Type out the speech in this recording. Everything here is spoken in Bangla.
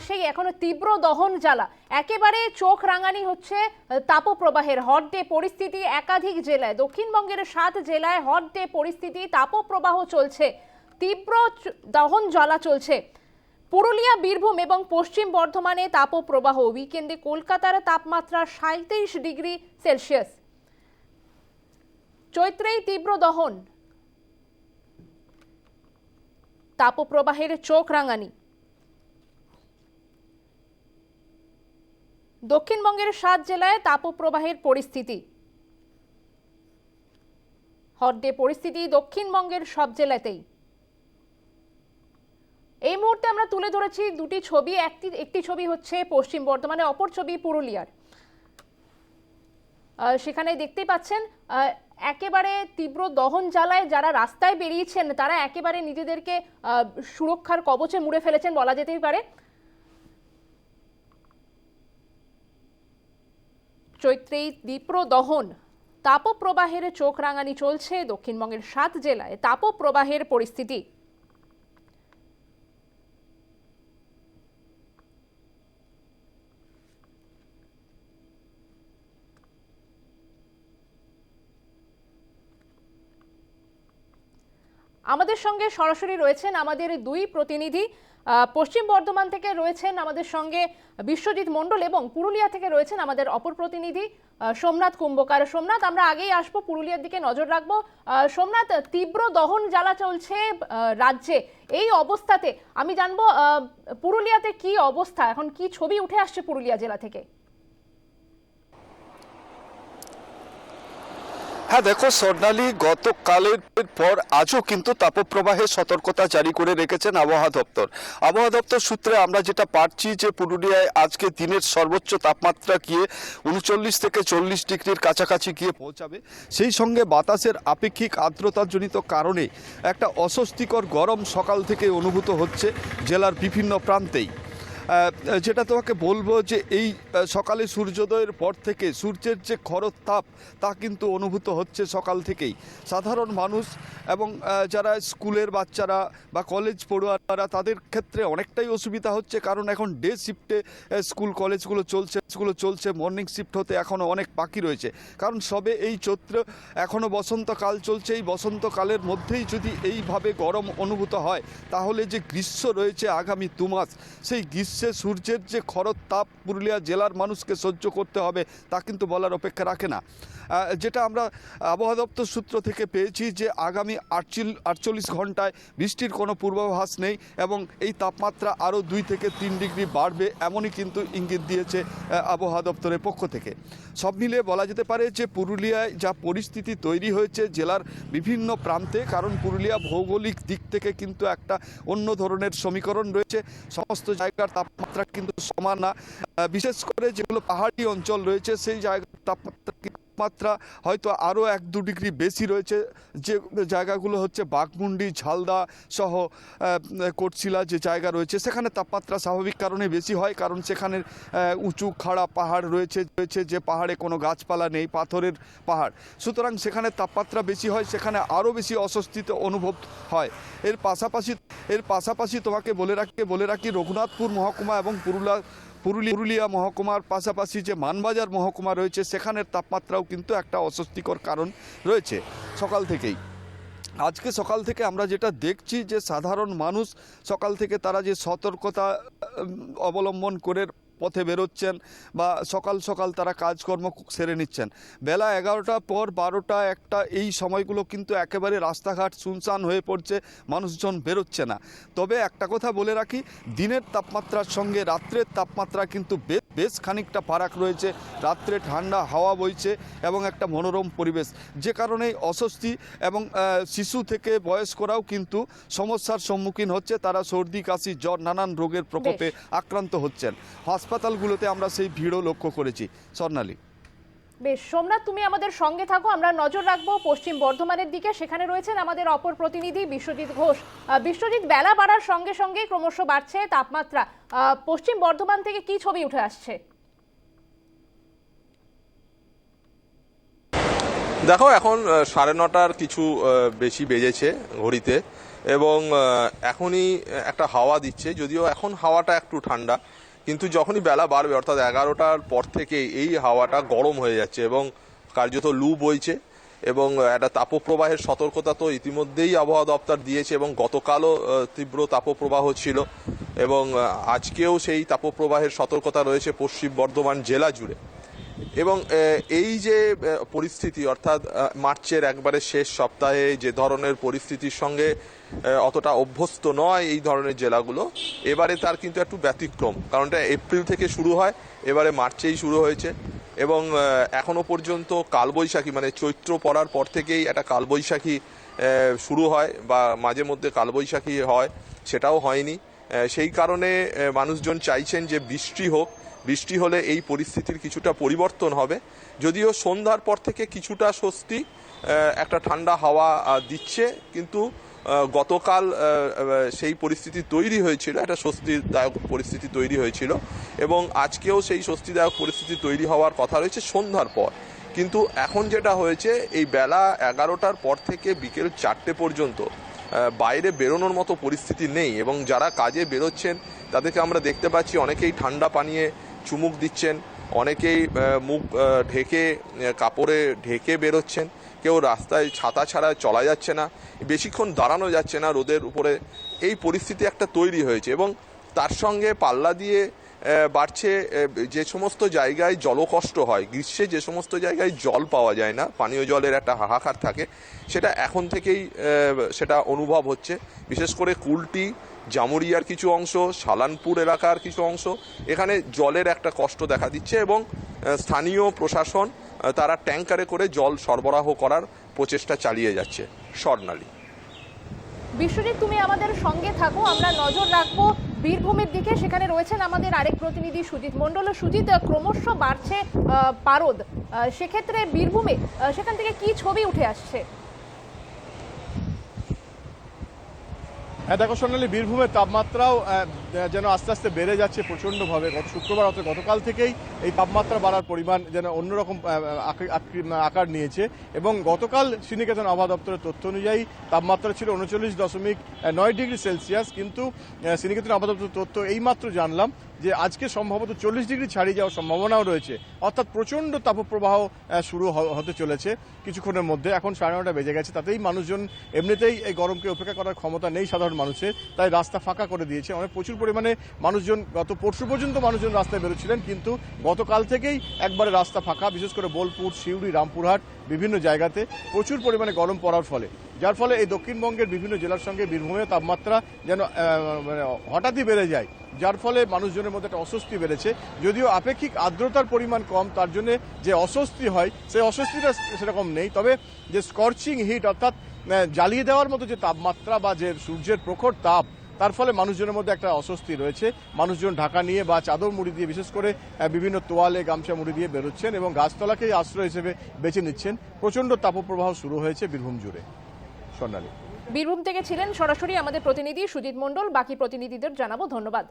মাসেই এখনও তীব্র দহন জ্বালা। একেবারে চোখ রাঙানি হচ্ছে তাপপ্রবাহের হট ডে পরিস্থিতি একাধিক জেলায়। দক্ষিণবঙ্গের সাত জেলায় হট ডে পরিস্থিতি, তাপপ্রবাহ চলছে, তীব্র দহন জ্বালা চলছে। পুরুলিয়া, বীরভূম এবং পশ্চিম বর্ধমানে তাপপ্রবাহ। উইকেন্ডে কলকাতার তাপমাত্রা সাঁত্রিশ ডিগ্রি সেলসিয়াস। চৈত্রেই তীব্র দহন। তাপপ্রবাহের চোখ রাঙানি। দক্ষিণবঙ্গের সাত জেলায় তাপপ্রবাহের পরিস্থিতি। হটডে পরিস্থিতি দক্ষিণবঙ্গের সব জেলাতেই। এই মুহূর্তে আমরা তুলে ধরেছি দুটি ছবি, একটি একটি ছবি হচ্ছে পশ্চিম বর্ধমানে অপর ছবি পুরুলিয়ার। সেখানে দেখতেই পাচ্ছেন একেবারে তীব্র দহন জ্বালায় যারা রাস্তায় বেরিয়েছেন, তারা একেবারে নিজেদেরকে সুরক্ষার কবচে মুড়ে ফেলেছেন বলা যেতেই পারে। চৈত্রেই তীব্র দহন তাপপ্রবাহের চোখ রাঙানি চলছে। দক্ষিণবঙ্গের সাত জেলায় তাপপ্রবাহের পরিস্থিতি। আমাদের সঙ্গে সরাসরি রয়েছেন আমাদের দুই প্রতিনিধি। পশ্চিম বর্ধমান থেকে রয়েছেন আমাদের সঙ্গে বিশ্বজিৎ মণ্ডল এবং পুরুলিয়া থেকে রয়েছেন আমাদের অপর প্রতিনিধি সোমনাথ কুম্ভকার। সোমনাথ, আমরা আগেই আসব, পুরুলিয়ার দিকে নজর রাখব। সোমনাথ, তীব্র দহন জ্বালা চলছে রাজ্যে। এই অবস্থাতে আমি জানব পুরুলিয়াতে কি অবস্থা? এখন কি ছবি উঠে আসছে পুরুলিয়া জেলা থেকে? হ্যাঁ দেখো, স্বর্ণালী গতকালের পর আজও কিন্তু তাপপ্রবাহের সতর্কতা জারি করে রেখেছেন আবহাওয়া দপ্তর। আবহাওয়া দপ্তর সূত্রে আমরা যেটা পাচ্ছি যে পুরুলিয়ায় আজকে দিনের সর্বোচ্চ তাপমাত্রা গিয়ে উনচল্লিশ থেকে চল্লিশ ডিগ্রির কাছাকাছি গিয়ে পৌঁছাবে। সেই সঙ্গে বাতাসের আপেক্ষিক আর্দ্রতাজনিত কারণে একটা অস্বস্তিকর গরম সকাল থেকে অনুভূত হচ্ছে জেলার বিভিন্ন প্রান্তেই। যেটা তোমাকে বলব যে এই সকালে সূর্যোদয়ের পর থেকে সূর্যের যে খরচ তাপ, তা কিন্তু অনুভূত হচ্ছে সকাল থেকেই। সাধারণ মানুষ এবং যারা স্কুলের বাচ্চারা বা কলেজ পড়ুয়ারা, তাদের ক্ষেত্রে অনেকটাই অসুবিধা হচ্ছে। কারণ এখন ডে শিফটে স্কুল, কলেজগুলো চলছে স্কুলগুলো চলছে মর্নিং শিফট হতে এখনও অনেক বাকি রয়েছে। কারণ সবে এই চৈত্র এখনও বসন্তকাল চলছে। এই বসন্তকালের মধ্যেই যদি এইভাবে গরম অনুভূত হয়, তাহলে যে গ্রীষ্ম রয়েছে আগামী দু মাস, সেই গ্রীষ্মে সূর্যের যে খরচ তাপ পুরুলিয়া জেলার মানুষকে সহ্য করতে হবে, তা কিন্তু বলার অপেক্ষা রাখে না। যেটা আমরা আবহাওয়া দপ্তর সূত্র থেকে পেয়েছি যে, আগামী আটচল আটচল্লিশ ঘন্টায় বৃষ্টির কোনো পূর্বাভাস নেই এবং এই তাপমাত্রা আরও দুই থেকে তিন ডিগ্রি বাড়বে এমনই কিন্তু ইঙ্গিত দিয়েছে আবহাওয়া দপ্তরের পক্ষ থেকে। সব মিলিয়ে বলা যেতে পারে যে, পুরুলিয়ায় যা পরিস্থিতি তৈরি হয়েছে জেলার বিভিন্ন প্রান্তে, কারণ পুরুলিয়া ভৌগোলিক দিক থেকে কিন্তু একটা অন্য ধরনের সমীকরণ রয়েছে। সমস্ত জায়গার তাপমাত্রা কিন্তু সমান না। বিশেষ করে যেগুলো পাহাড়ি অঞ্চল রয়েছে সেই জায়গার তাপমাত্রা তাপমাত্রা হয়তো আরও এক দু ডিগ্রি বেশি রয়েছে। যে জায়গাগুলো হচ্ছে বাঘমুন্ডি, ঝালদা সহ কোটশিলা যে জায়গা রয়েছে, সেখানে তাপমাত্রা স্বাভাবিক কারণে বেশি হয়। কারণ সেখানে উঁচু, খাড়া পাহাড় রয়েছে রয়েছে যে পাহাড়ে কোনো গাছপালা নেই, পাথরের পাহাড়। সুতরাং সেখানে তাপমাত্রা বেশি হয়, সেখানে আরও বেশি অস্বস্তিতে অনুভব হয়। এর পাশাপাশি এর পাশাপাশি তোমাকে বলে রাখি বলে রাখি, রঘুনাথপুর মহকুমা এবং পুরুলিয়া পুরুলিয়া মহকুমার পাশাপাশি যে মানবাজার মহকুমা রয়েছে, সেখানের তাপমাত্রাও কিন্তু একটা অস্বস্তিকর কারণ রয়েছে সকাল থেকেই। আজকে সকাল থেকে আমরা যেটা দেখছি যে সাধারণ মানুষ সকাল থেকে তারা যে সতর্কতা অবলম্বন করে পথে বেরোচ্ছেন বা সকাল সকাল তারা কাজকর্ম সেরে নিচ্ছেন। বেলা এগারোটা পর বারোটা একটা এই সময়গুলো কিন্তু একেবারে রাস্তাঘাট শুনশান হয়ে পড়ছে মানুষজন বেরোচ্ছে না। তবে একটা কথা বলে রাখি দিনের তাপমাত্রার সঙ্গে রাত্রের তাপমাত্রা কিন্তু বেশ বেশ খানিকটা ফারাক রয়েছে। রাত্রে ঠান্ডা হাওয়া বইছে এবং একটা মনোরম পরিবেশ। যে কারণে অস্বস্তি এবং শিশু থেকে বয়স্করাও কিন্তু সমস্যার সম্মুখীন হচ্ছে। তারা সর্দি কাশি জ্বর নানান রোগের প্রকোপে আক্রান্ত হচ্ছেন। হাসপাতালগুলোতে আমরা সেই ভিড়ও লক্ষ্য করেছি। স্বর্ণালী। বেশ সোমনাথ তুমি আমাদের সঙ্গে থাকো আমরা নজর রাখব পশ্চিম বর্ধমানের দিকে। সেখানে রয়েছেন আমাদের অপর প্রতিনিধি বিশ্বজিৎ ঘোষ। বিশ্বজিৎ বেলা বাড়ার সঙ্গে সঙ্গে ক্রমশ বাড়ছে তাপমাত্রা। পশ্চিম বর্ধমান থেকে কি ছবি উঠে আসছে? দেখো এখন সাড়ে নটার কিছু বেশি বেজেছে ঘড়িতে এবং এখনই একটা হাওয়া দিচ্ছে যদিও এখন হাওয়াটা একটু ঠান্ডা। কিন্তু যখনই বেলা বাড়বে, অর্থাৎ এগারোটার পর থেকে এই হাওয়াটা গরম হয়ে যাচ্ছে এবং কার্যত লু বইছে এবং একটা তাপপ্রবাহের সতর্কতা তো ইতিমধ্যেই আবহাওয়া দপ্তর দিয়েছে এবং গতকালও তীব্র তাপপ্রবাহ ছিল এবং আজকেও সেই তাপপ্রবাহের সতর্কতা রয়েছে পশ্চিম বর্ধমান জেলা জুড়ে। এবং এই যে পরিস্থিতি অর্থাৎ মার্চের একবারে শেষ সপ্তাহে যে ধরনের পরিস্থিতির সঙ্গে অতটা অভ্যস্ত নয় এই ধরনের জেলাগুলো এবারে তার কিন্তু একটু ব্যতিক্রম। কারণ এটা এপ্রিল থেকে শুরু হয় এবারে মার্চেই শুরু হয়েছে। এবং আহ, এখনও পর্যন্ত কালবৈশাখী মানে চৈত্র পড়ার পর থেকেই একটা কালবৈশাখী শুরু হয় বা মাঝে মধ্যে কালবৈশাখী হয় সেটাও হয়নি। সেই কারণে মানুষজন চাইছেন যে বৃষ্টি হোক বৃষ্টি হলে এই পরিস্থিতির কিছুটা পরিবর্তন হবে। যদিও সন্ধ্যার পর থেকে কিছুটা স্বস্তি একটা ঠান্ডা হাওয়া দিচ্ছে, কিন্তু গতকাল সেই পরিস্থিতি তৈরি হয়েছিল, একটা স্বস্তিদায়ক পরিস্থিতি তৈরি হয়েছিল এবং আজকেও সেই স্বস্তিদায়ক পরিস্থিতি তৈরি হওয়ার কথা রয়েছে সন্ধ্যার পর। কিন্তু এখন যেটা হয়েছে, এই বেলা এগারোটার পর থেকে বিকেল চারটে পর্যন্ত বাইরে বেরোনোর মতো পরিস্থিতি নেই এবং যারা কাজে বেরোচ্ছেন, তাদেরকে আমরা দেখতে পাচ্ছি, অনেকেই ঠান্ডা পানিয়ে চুমুক দিচ্ছেন। অনেকেই মুখ ঢেকে কাপড়ে ঢেকে বেরোচ্ছেন। কেউ রাস্তায় ছাতা ছাড়া চলা যাচ্ছে না। বেশিক্ষণ দাঁড়ানো যাচ্ছে না রোদের উপরে। এই পরিস্থিতি একটা তৈরি হয়েছে এবং তার সঙ্গে পাল্লা দিয়ে বাড়ছে যে সমস্ত জায়গায় জলকষ্ট হয়, গ্রীষ্মে যে সমস্ত জায়গায় জল পাওয়া যায় না, পানীয় জলের একটা হাহাকার থাকে, সেটা এখন থেকেই সেটা অনুভব হচ্ছে। বিশেষ করে কুলটি, জামুরিয়ার কিছু অংশ, সালানপুর এলাকার কিছু অংশ, এখানে জলের একটা কষ্ট দেখা দিচ্ছে এবং স্থানীয় প্রশাসন তারা ট্যাঙ্কারে করে জল সরবরাহ করার প্রচেষ্টা চালিয়ে যাচ্ছে। স্বর্ণালী। বিশ্বজিৎ, তুমি আমাদের সঙ্গে থাকো, আমরা নজর রাখব বীরভূমের দিকে। সেখানে রয়েছেন আমাদের আরেক প্রতিনিধি সুজিত মণ্ডল। সুজিত, ক্রমশ বাড়ছে পারদ। সেক্ষেত্রে বীরভূমে সেখান থেকে কি ছবি উঠে আসছে? দেখো সোনালি, বীরভূমের তাপমাত্রাও যেন আস্তে আস্তে বেড়ে যাচ্ছে প্রচণ্ডভাবে। গত শুক্রবার অর্থাৎ গতকাল থেকেই এই তাপমাত্রা বাড়ার পরিমাণ যেন অন্যরকম আকার নিয়েছে এবং গতকাল শ্রীনিকেতন আবহাওয়া দপ্তরের তথ্য অনুযায়ী তাপমাত্রা ছিল উনচল্লিশ দশমিক নয় ডিগ্রি সেলসিয়াস। কিন্তু শ্রীনিকেতন আবহাওয়া দপ্তরের তথ্য এইমাত্র জানলাম যে আজকে সম্ভবত চল্লিশ ডিগ্রি ছাড়িয়ে যাওয়ার সম্ভাবনাও রয়েছে। অর্থাৎ প্রচণ্ড তাপপ্রবাহ শুরু হতে চলেছে কিছুক্ষণের মধ্যে। এখন সাড়ে নটা বেজে গেছে। তাতেই মানুষজন এমনিতেই এই গরমকে উপেক্ষা করার ক্ষমতা নেই সাধারণ মানুষের। তাই রাস্তা ফাঁকা করে দিয়েছে। অনেক প্রচুর পরিমাণে মানুষজন, গত পরশু পর্যন্ত মানুষজন রাস্তায় বেরোচ্ছিলেন, কিন্তু গতকাল থেকেই একবারে রাস্তা ফাঁকা। বিশেষ করে বোলপুর, সিউড়ি, রামপুরহাট, বিভিন্ন জায়গাতে প্রচুর পরিমাণে গরম পড়ার ফলে। যার ফলে এই দক্ষিণবঙ্গের বিভিন্ন জেলার সঙ্গে বীরভূমের তাপমাত্রা যেন মানে হঠাৎই বেড়ে যায়, যার ফলে মানুষজনের মধ্যে একটা অস্বস্তি বেড়েছে। যদিও আপেক্ষিক আর্দ্রতার পরিমাণ কম, তার জন্য যে অস্বস্তি হয়, সেই অস্বস্তিটা সেরকম নেই। তবে যে স্কর্চিং হিট অর্থাৎ জ্বালিয়ে দেওয়ার মতো যে তাপমাত্রা বা যে সূর্যের প্রখর তাপ, তার ফলে মানুষজনের মধ্যে একটা অস্বস্তি রয়েছে। মানুষজন ঢাকা নিয়ে বা চাদর মুড়ি দিয়ে, বিশেষ করে বিভিন্ন তোয়ালে গামছা মুড়ি দিয়ে বেরোচ্ছেন এবং গাছতলাকেই আশ্রয় হিসেবে বেছে নিচ্ছেন। প্রচণ্ড তাপপ্রবাহ শুরু হয়েছে বীরভূম জুড়ে। স্বর্ণালী বীরভূম থেকে ছিলেন সরাসরি আমাদের প্রতিনিধি সুজিত মণ্ডল বাকি প্রতিনিধিদের জানাব। ধন্যবাদ।